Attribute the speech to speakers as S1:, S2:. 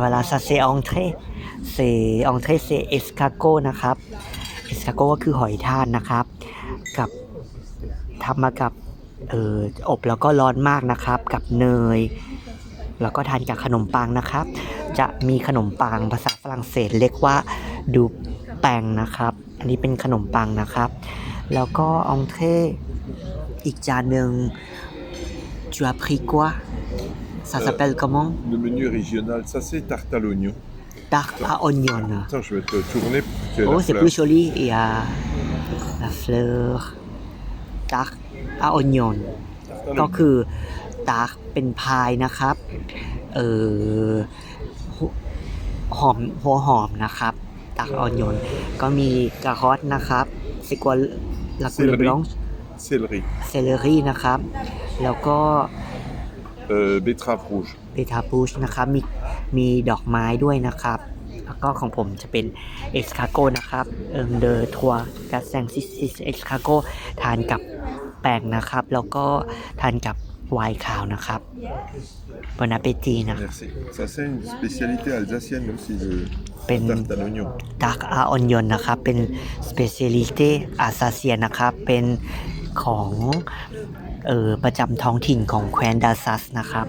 S1: voilà ça c'est entrée c'est entrée c'est escargot นะครับ escargot ก็คือหอยทากนะครับ กับทำมากับเอออบแล้วก็ร้อนมากนะครับ กับเนย แล้วก็ทานกับขนมปังนะครับ จะมีขนมปังภาษาฝรั่งเศสเรียกว่าดูแปงนะครับ อันนี้เป็นขนมปังนะครับ แล้วก็องเทอีกจานหนึ่ง tu as pris quoi ça
S2: Euh,
S1: s'appelle comment
S2: Le menu régional, ça c'est tarte à l'oignon.
S1: tarte à oignon
S2: Attends, je vais te tourner pour que tu aies
S1: oh
S2: la
S1: c'est
S2: fleur.
S1: plus joli il y a la fleur tarte à oignon
S2: Tarte à
S1: ก็
S2: l'oignon.
S1: คือตาร์กเป็นพายนะครับ เออหัวหอมหัวหอมนะครับ ตาร์กออนยนก็มีกระฮอตนะครับซิกัวลากูเลบลอง
S2: Céleri.
S1: เซเลอรี่นะครับ แล้วก็
S2: Euh, betterave rouge.
S1: เบทาบูชนะครับมีมีดอกไม้ด้วยนะครับ แล้วก็ของผมจะเป็นเอ็กซ์คาโกนะครับเอิงเดอทัวกาแซงซิซิสเอ็กซ์คาโกทานกับแป้งนะครับ แล้วก็ทานกับไวน์ขาวนะครับบนาเปตีนะครับ
S2: Merci. Ça c'est une spécialité alsacienne aussi, de
S1: Ben-
S2: tarte à l'oignon.
S1: ดักอาออนยนนะครับ เป็นสเปเชียลิเตอาซาเซียนะครับ เป็นของ เออประจำท้องถิ่นของแคว้นดาซัสนะครับ